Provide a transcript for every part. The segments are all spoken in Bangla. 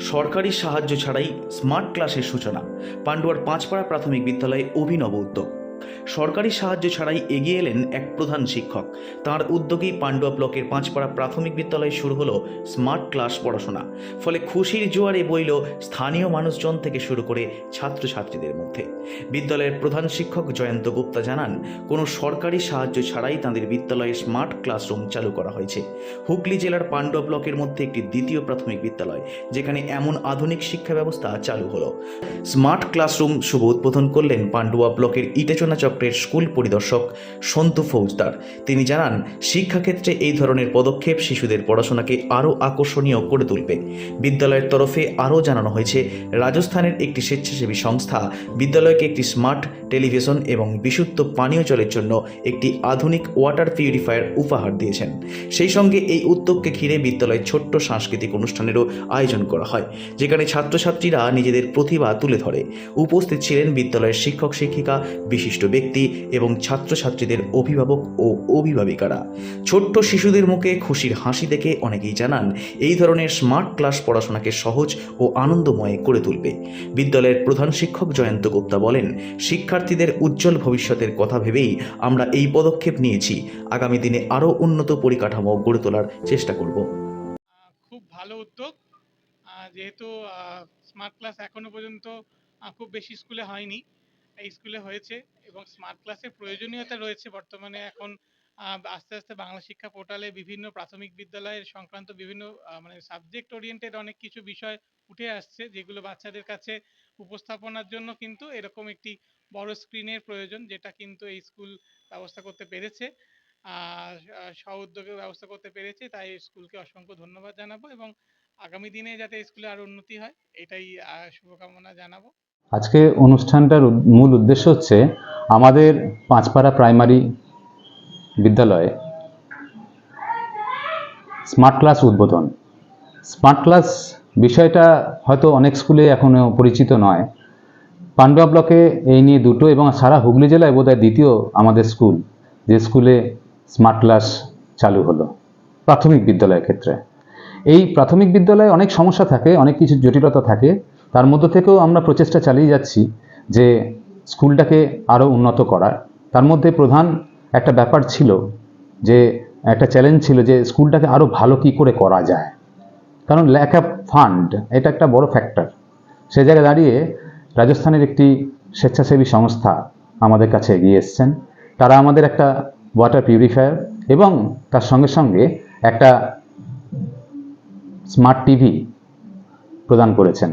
সরকারি সাহায্য ছাড়াই স্মার্ট ক্লাসের সূচনা পাণ্ডুয়ার পাঁচপাড়া প্রাথমিক বিদ্যালয়ে অভিনব উদ্যোগ। সরকারি সাহায্য ছাড়াই এগিয়ে এলেন এক প্রধান শিক্ষক। তার উদ্যোগেই পান্ডুয়া ব্লকের পাঁচপাড়া প্রাথমিক বিদ্যালয়ে শুরু হলো স্মার্ট ক্লাস পড়াশোনা। ফলে খুশির জোয়ারে বইল স্থানীয় মানুষজন থেকে শুরু করে ছাত্রছাত্রীদের মধ্যে। বিদ্যালয়ের প্রধান শিক্ষক জয়ন্ত গুপ্তা জানান, কোনো সরকারি সাহায্য ছাড়াই তাদের বিদ্যালয়ে স্মার্ট ক্লাসরুম চালু করা হয়েছে। হুগলি জেলার পান্ডুয়া ব্লকের মধ্যে একটি দ্বিতীয় প্রাথমিক বিদ্যালয়, যেখানে এমন আধুনিক শিক্ষা ব্যবস্থা চালু হলো। স্মার্ট ক্লাসরুম শুভ উদ্বোধন করলেন পাণ্ডুয়া ব্লকের ইটেচনা চক্রের স্কুল পরিদর্শক সন্তু ফৌজদার। তিনি জানান, শিক্ষাক্ষেত্রে এই ধরনের পদক্ষেপ শিশুদের পড়াশোনাকে আরও আকর্ষণীয় করে তুলবে। বিদ্যালয়ের তরফে আরও জানানো হয়েছে, রাজস্থানের একটি স্বেচ্ছাসেবী সংস্থা বিদ্যালয়কে একটি স্মার্ট টেলিভিশন এবং বিশুদ্ধ পানীয় জলের জন্য একটি আধুনিক ওয়াটার পিউরিফায়ার উপহার দিয়েছেন। সেই সঙ্গে এই উদ্যোগকে ঘিরে বিদ্যালয়ের ছোট্ট সাংস্কৃতিক অনুষ্ঠানেরও আয়োজন করা হয়, যেখানে ছাত্রছাত্রীরা নিজেদের প্রতিভা তুলে ধরে। উপস্থিত ছিলেন বিদ্যালয়ের শিক্ষক শিক্ষিকা বিশিষ্ট ব্যক্তি এবং ছাত্রছাত্রীদের অভিভাবক ও অভিভাবিকারা। ছোট্ট শিশুদের মুখে খুশির হাসি দেখে অনেকেই জানান, এই ধরনের স্মার্ট ক্লাস পড়াশোনাকে সহজ ও আনন্দময় করে তুলবে। বিদ্যালয়ের প্রধান শিক্ষক জয়ন্ত গুপ্তা বলেন, শিক্ষার্থীদের উজ্জ্বল ভবিষ্যতের কথা ভেবেই আমরা এই পদক্ষেপ নিয়েছি। আগামী দিনে আরও উন্নত পরিকাঠামো গড়ে তোলার চেষ্টা করব। খুব ভালো উদ্যোগ। যেহেতু স্মার্ট ক্লাস এখনও পর্যন্ত খুব বেশি স্কুলে হয়নি। স্কুলে হয়েছে এবং স্মার্ট ক্লাসের প্রয়োজনীয়তা রয়েছে বর্তমানে। এখন আস্তে আস্তে বাংলা শিক্ষা পোর্টালে বিভিন্ন প্রাথমিক বিদ্যালয়ের সংক্রান্ত বিভিন্ন মানে সাবজেক্ট ওরিয়েন্টেড অনেক কিছু বিষয় উঠে আসছে যেগুলো বাচ্চাদের কাছে উপস্থাপনার জন্য কিন্তু এরকম একটি বড় স্ক্রিনের প্রয়োজন যেটা কিন্তু এই স্কুল ব্যবস্থা করতে পেরেছে। আহ, আহ, উদ্যোগে ব্যবস্থা করতে পেরেছে তাই স্কুলকে অসংখ্য ধন্যবাদ জানাব এবং আগামী দিনে যাতে স্কুলে আরও উন্নতি হয় এটাই শুভকামনা জানাব। আজকে অনুষ্ঠানটার মূল উদ্দেশ্য হচ্ছে আমাদের পাঁচপাড়া প্রাইমারি বিদ্যালয়ে স্মার্ট ক্লাস উদ্বোধন। স্মার্ট ক্লাস বিষয়টা হয়তো অনেক স্কুলে এখনও পরিচিত নয়। পান্ডুয়া ব্লকে এই নিয়ে দুটো এবং সারা হুগলি জেলায় বোধহয় দ্বিতীয় আমাদের স্কুল, যে স্কুলে স্মার্ট ক্লাস চালু হলো প্রাথমিক বিদ্যালয়ের ক্ষেত্রে। এই প্রাথমিক বিদ্যালয়ে অনেক সমস্যা থাকে, অনেক কিছু জটিলতা থাকে তার মধ্য থেকেও আমরা প্রচেষ্টা চালিয়ে যাচ্ছি যে স্কুলটাকে আরও উন্নত করার। তার মধ্যে প্রধান একটা ব্যাপার ছিল যে, একটা চ্যালেঞ্জ ছিল যে, স্কুলটাকে আরও ভালো কি করে করা যায়। কারণ ল্যাক অফ ফান্ড এটা একটা বড় ফ্যাক্টর সে জায়গায় দাঁড়িয়ে রাজস্থানের একটি স্বেচ্ছাসেবী সংস্থা আমাদের কাছে এগিয়ে এসছেন। তারা আমাদের একটা ওয়াটার পিউরিফায়ার এবং তার সঙ্গে সঙ্গে একটা স্মার্ট টিভি প্রদান করেছেন।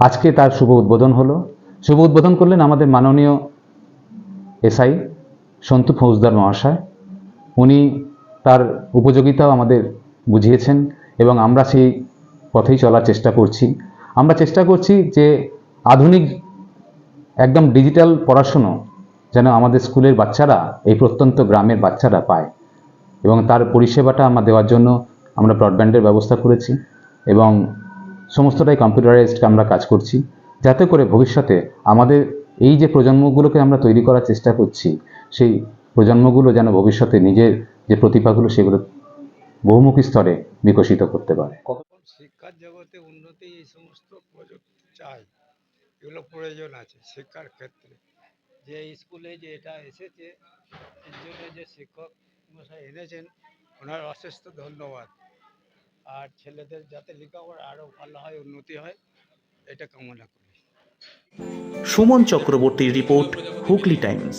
আজকে তার শুভ উদ্বোধন হলো। শুভ উদ্বোধন করলেন আমাদের মাননীয় এসআই সন্তু ফৌজদার মহাশয়। উনি তার উপযোগিতাও আমাদের বুঝিয়েছেন এবং আমরা সেই পথেই চলার চেষ্টা করছি। আমরা চেষ্টা করছি যে আধুনিক একদম ডিজিটাল পড়াশুনো যেন আমাদের স্কুলের বাচ্চারা, এই প্রত্যন্ত গ্রামের বাচ্চারা পায় এবং তার পরিষেবাটা আমরা দেওয়ার জন্য আমরা ব্রডব্যান্ডের ব্যবস্থা করেছি এবং সমস্তটাই কম্পিউটারাইজড আমরা কাজ করছি। যাতে করে ভবিষ্যতে আমাদের এই যে প্রজন্মগুলোকে আমরা তৈরি করার চেষ্টা করছি, সেই প্রজন্মগুলো যেন ভবিষ্যতে নিজের যে প্রতিভাগুলো সেগুলো বহুমুখী স্তরে বিকশিত করতে পারে। শিক্ষার জগতে উন্নতি এই সমস্ত প্রযুক্তি চাই, এগুলো প্রয়োজন আছে শিক্ষার ক্ষেত্রে। যে স্কুলে যে এটা এসেছে, এর জন্য যে শিক্ষক মশাই এনেছেন, ওনার অশেষ ধন্যবাদ। আর ছেলেদের যাতে লেখাপড়া আরও ভালো হয়, উন্নতি হয়, এটা কামনা করি। সুমন চক্রবর্তীর রিপোর্ট হুগলি টাইমস।